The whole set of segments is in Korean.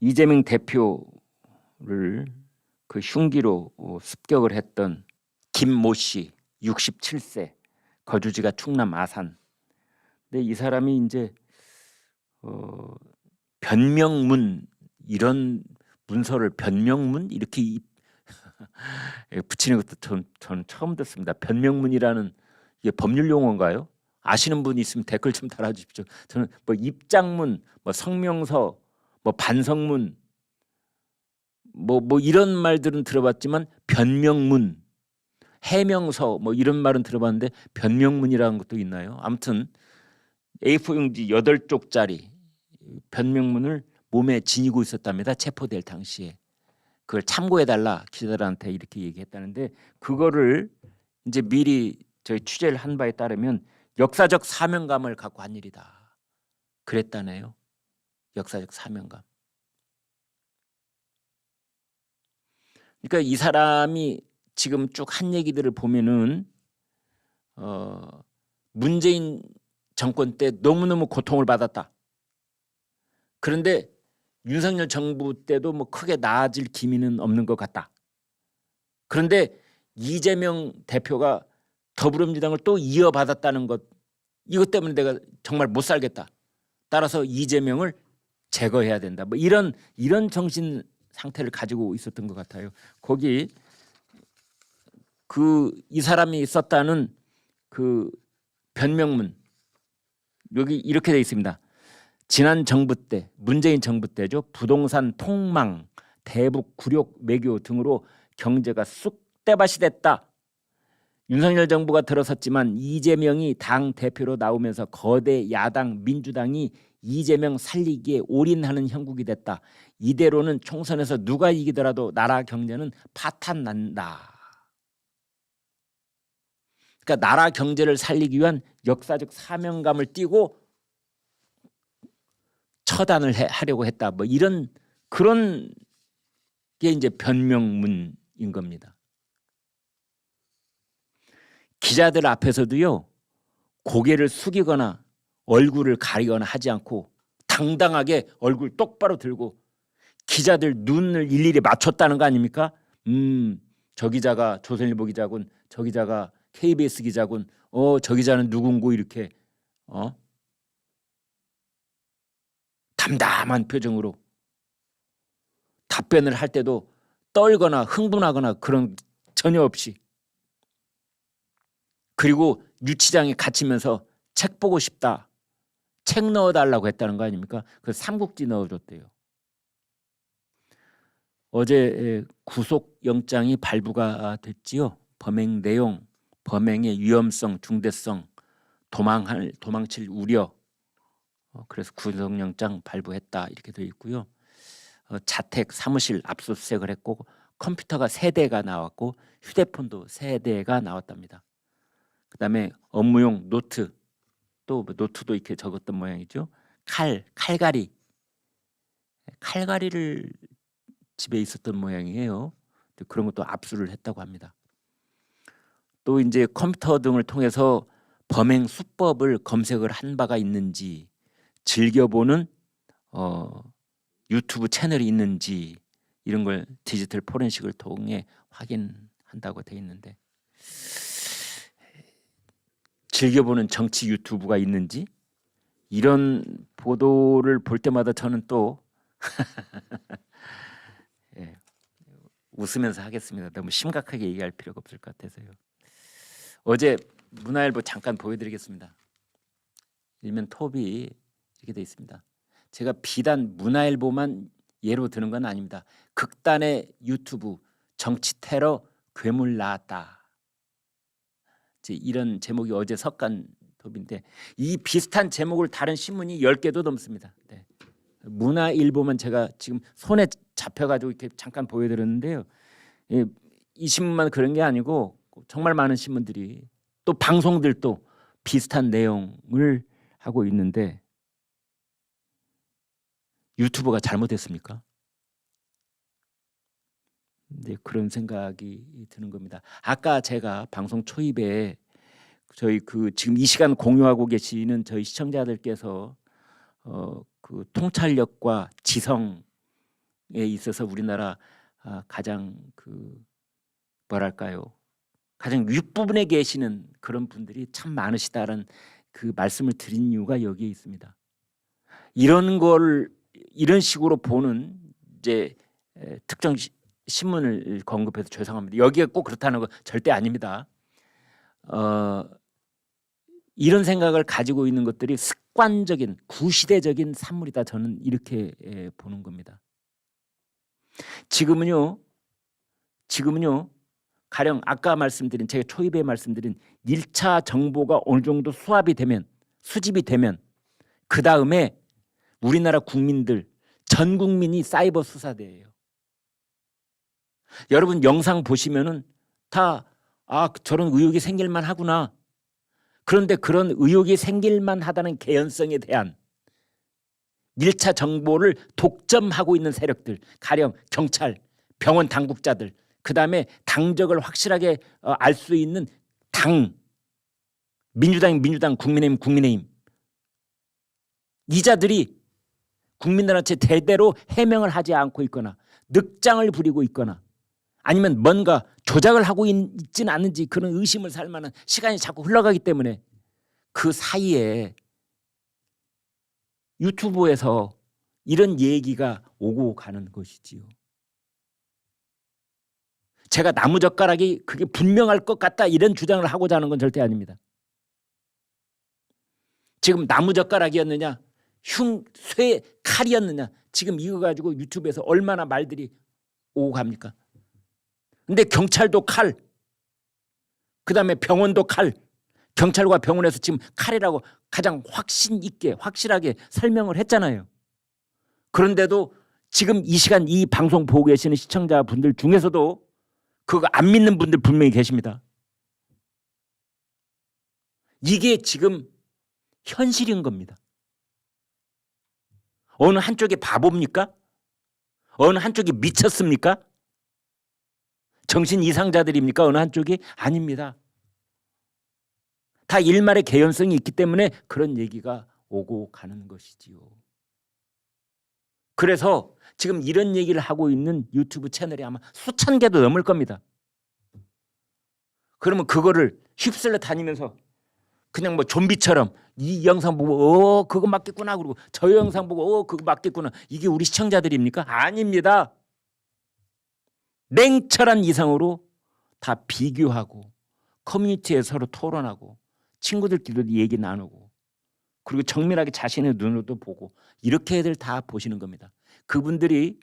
이재명 대표를 그 흉기로 어, 습격을 했던 김모 씨 67세 거주지가 충남 아산. 근데 이 사람이 이제 어, 변명문 이런 문서를 변명문 이렇게 붙이는 것도 전, 저는 처음 듣습니다. 변명문이라는 이게 법률 용어인가요? 아시는 분 있으면 댓글 좀 달아주십시오. 저는 뭐 입장문, 뭐 성명서, 뭐 반성문, 뭐뭐 이런 말들은 들어봤지만 변명문, 해명서 뭐 이런 말은 들어봤는데 변명문이라는 것도 있나요? 아무튼 A4 용지 8쪽짜리 변명문을 몸에 지니고 있었답니다. 체포될 당시에. 그걸 참고해 달라 기자들한테 이렇게 얘기했다는데 그거를 이제 미리 저희 취재를 한 바에 따르면 역사적 사명감을 갖고 한 일이다. 그랬다네요. 역사적 사명감. 그러니까 이 사람이 지금 쭉 한 얘기들을 보면은 어 문재인 정권 때 너무너무 고통을 받았다. 그런데 윤석열 정부 때도 뭐 크게 나아질 기미는 없는 것 같다. 그런데 이재명 대표가 더불어민주당을 또 이어받았다는 것 이것 때문에 내가 정말 못 살겠다. 따라서 이재명을 제거해야 된다. 뭐 이런 이런 정신 상태를 가지고 있었던 것 같아요. 거기 그 이 사람이 썼다는 그 변명문 여기 이렇게 돼 있습니다. 지난 정부 때 문재인 정부 때죠 부동산 폭망, 대북 굴욕 외교 등으로 경제가 쑥대밭이 됐다. 윤석열 정부가 들어섰지만 이재명이 당 대표로 나오면서 거대 야당 민주당이 이재명 살리기에 올인하는 형국이 됐다. 이대로는 총선에서 누가 이기더라도 나라 경제는 파탄 난다. 그러니까 나라 경제를 살리기 위한 역사적 사명감을 띠고 처단을 해, 하려고 했다. 뭐 이런 그런 게 이제 변명문인 겁니다. 기자들 앞에서도요 고개를 숙이거나 얼굴을 가리거나 하지 않고 당당하게 얼굴 똑바로 들고 기자들 눈을 일일이 맞췄다는 거 아닙니까? 음, 저 기자가 조선일보 기자군, 저 기자가 KBS 기자군, 어, 저 기자는 누군고 이렇게 어 담담한 표정으로 답변을 할 때도 떨거나 흥분하거나 그런 전혀 없이 그리고 유치장에 갇히면서 책 보고 싶다. 책 넣어달라고 했다는 거 아닙니까? 그 삼국지 넣어줬대요. 어제 구속 영장이 발부가 됐지요. 범행 내용, 범행의 위험성, 중대성, 도망할 도망칠 우려. 어, 그래서 구속영장 발부했다 이렇게 되어 있고요. 어, 자택 사무실 압수수색을 했고 컴퓨터가 세 대가 나왔고 휴대폰도 세 대가 나왔답니다. 그다음에 업무용 노트 또뭐 노트도 이렇게 적었던 모양이죠. 칼, 칼갈이, 칼갈이를 집에 있었던 모양이에요. 그런 것도 압수를 했다고 합니다. 또 이제 컴퓨터 등을 통해서 범행 수법을 검색을 한 바가 있는지 즐겨보는 어, 유튜브 채널이 있는지 이런 걸 디지털 포렌식을 통해 확인한다고 돼 있는데 즐겨보는 정치 유튜브가 있는지 이런 보도를 볼 때마다 저는 또 예, 웃으면서 하겠습니다. 너무 심각하게 얘기할 필요가 없을 것 같아서요. 어제 문화일보 잠깐 보여드리겠습니다. 일면 톱이 이렇게 돼 있습니다. 제가 비단 문화일보만 예로 드는 건 아닙니다. 극단의 유튜브 정치 테러 괴물 나왔다. 이런 제목이 어제 석간 톱인데 이 비슷한 제목을 다른 신문이 10개도 넘습니다. 네. 문화일보만 제가 지금 손에 잡혀가지고 이렇게 잠깐 보여드렸는데요. 예, 이 신문만 그런 게 아니고 정말 많은 신문들이 또 방송들도 비슷한 내용을 하고 있는데 유튜브가 잘못했습니까? 네, 그런 생각이 드는 겁니다. 아까 제가 방송 초입에 저희 그 지금 이 시간 공유하고 계시는 저희 시청자들께서 어, 그 통찰력과 지성 있어서 우리나라 아, 가장 그 뭐랄까요 가장 윗부분에 계시는 그런 분들이 참 많으시다는 그 말씀을 드린 이유가 여기에 있습니다. 이런 걸 이런 식으로 보는 이제 에, 특정 시- 신문을 언급해서 죄송합니다. 여기가 꼭 그렇다는 거 절대 아닙니다. 어, 이런 생각을 가지고 있는 것들이 습관적인 구시대적인 산물이다. 저는 이렇게 에, 보는 겁니다. 지금은요, 지금은요, 가령 아까 말씀드린 제가 초입에 말씀드린 1차 정보가 어느 정도 수합이 되면 수집이 되면 그 다음에 우리나라 국민들 전 국민이 사이버 수사대예요. 여러분 영상 보시면은 다 아 저런 의혹이 생길만 하구나. 그런데 그런 의혹이 생길만 하다는 개연성에 대한 1차 정보를 독점하고 있는 세력들, 가령 경찰, 병원 당국자들, 그 다음에 당적을 확실하게 어, 알수 있는 당, 민주당, 민주당, 국민의힘, 국민의힘 이자들이 국민들한테 대대로 해명을 하지 않고 있거나 늑장을 부리고 있거나 아니면 뭔가 조작을 하고 있- 있지는 않은지 그런 의심을 살 만한 시간이 자꾸 흘러가기 때문에 그 사이에 유튜브에서 이런 얘기가 오고 가는 것이지요. 제가 나무젓가락이 그게 분명할 것 같다 이런 주장을 하고자 하는 건 절대 아닙니다. 지금 나무젓가락이었느냐 흉, 쇠, 칼이었느냐 지금 이거 가지고 유튜브에서 얼마나 말들이 오고 갑니까? 근데 경찰도 칼, 그 다음에 병원도 칼, 경찰과 병원에서 지금 칼이라고 가장 확신 있게 확실하게 설명을 했잖아요. 그런데도 지금 이 시간 이 방송 보고 계시는 시청자분들 중에서도 그거 안 믿는 분들 분명히 계십니다. 이게 지금 현실인 겁니다. 어느 한쪽이 바보입니까? 어느 한쪽이 미쳤습니까? 정신 이상자들입니까? 어느 한쪽이 아닙니다. 다 일말의 개연성이 있기 때문에 그런 얘기가 오고 가는 것이지요. 그래서 지금 이런 얘기를 하고 있는 유튜브 채널이 아마 수천 개도 넘을 겁니다. 그러면 그거를 휩쓸려 다니면서 그냥 뭐 좀비처럼 이 영상 보고 어 그거 맞겠구나 그러고 저 영상 보고 어 그거 맞겠구나 이게 우리 시청자들입니까? 아닙니다. 냉철한 이상으로 다 비교하고 커뮤니티에 서로 토론하고 친구들끼리도 얘기 나누고 그리고 정밀하게 자신의 눈으로도 보고 이렇게 애들 다 보시는 겁니다. 그분들이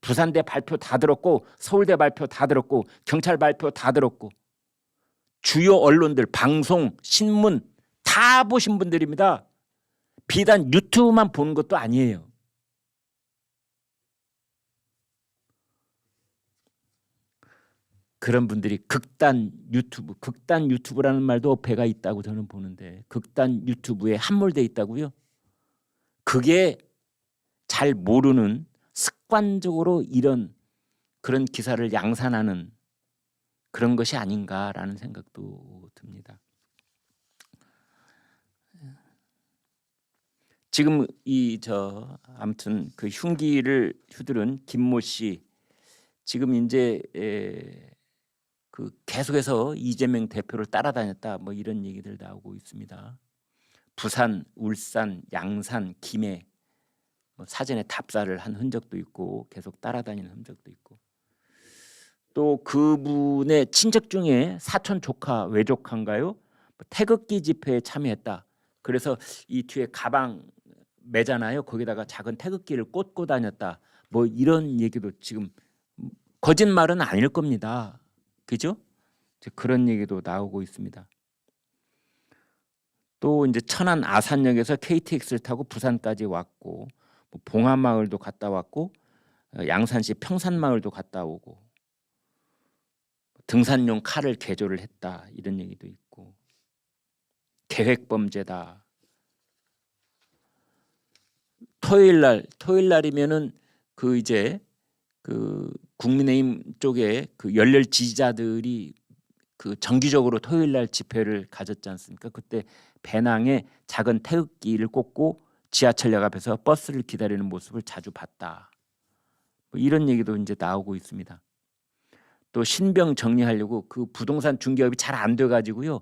부산대 발표 다 들었고 서울대 발표 다 들었고 경찰 발표 다 들었고 주요 언론들 방송 신문 다 보신 분들입니다. 비단 유튜브만 보는 것도 아니에요. 그런 분들이 극단 유튜브, 극단 유튜브라는 말도 배가 있다고 저는 보는데 극단 유튜브에 함몰돼 있다고요. 그게 잘 모르는 습관적으로 이런 그런 기사를 양산하는 그런 것이 아닌가라는 생각도 듭니다. 지금 이 저 아무튼 그 흉기를 휘두른 김모 씨 지금 이제 에, 그 계속해서 이재명 대표를 따라다녔다 뭐 이런 얘기들 나오고 있습니다. 부산, 울산, 양산, 김해 뭐 사전에 답사를 한 흔적도 있고 계속 따라다니는 흔적도 있고 또 그분의 친척 중에 사촌 조카 외조카인가요? 뭐 태극기 집회에 참여했다. 그래서 이 뒤에 가방 매잖아요. 거기다가 작은 태극기를 꽂고 다녔다. 뭐 이런 얘기도 지금 거짓말은 아닐 겁니다. 그죠? 그런 얘기도 나오고 있습니다. 또 이제 천안 아산역에서 KTX를 타고 부산까지 왔고 뭐 봉하마을도 갔다 왔고 어, 양산시 평산마을도 갔다 오고 등산용 칼을 개조를 했다 이런 얘기도 있고 계획 범죄다. 토요일 날 토요일 날이면은 그 이제 그 국민의힘 쪽에 그 열렬 지지자들이 그 정기적으로 토요일 날 집회를 가졌지 않습니까? 그때 배낭에 작은 태극기를 꽂고 지하철역 앞에서 버스를 기다리는 모습을 자주 봤다. 뭐 이런 얘기도 이제 나오고 있습니다. 또 신병 정리하려고 그 부동산 중개업이 잘 안 돼 가지고요.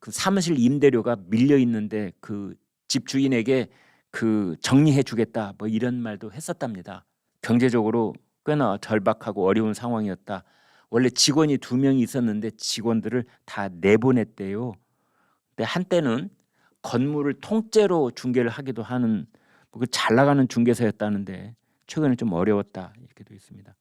그 사무실 임대료가 밀려 있는데 그 집 주인에게 그 정리해 주겠다 뭐 이런 말도 했었답니다. 경제적으로 꽤나 절박하고 어려운 상황이었다. 원래 직원이 두 명이 있었는데 직원들을 다 내보냈대요. 근데 한때는 건물을 통째로 중개를 하기도 하는 뭐잘 나가는 중개사였다는데 최근에 좀 어려웠다 이렇게 돼 있습니다.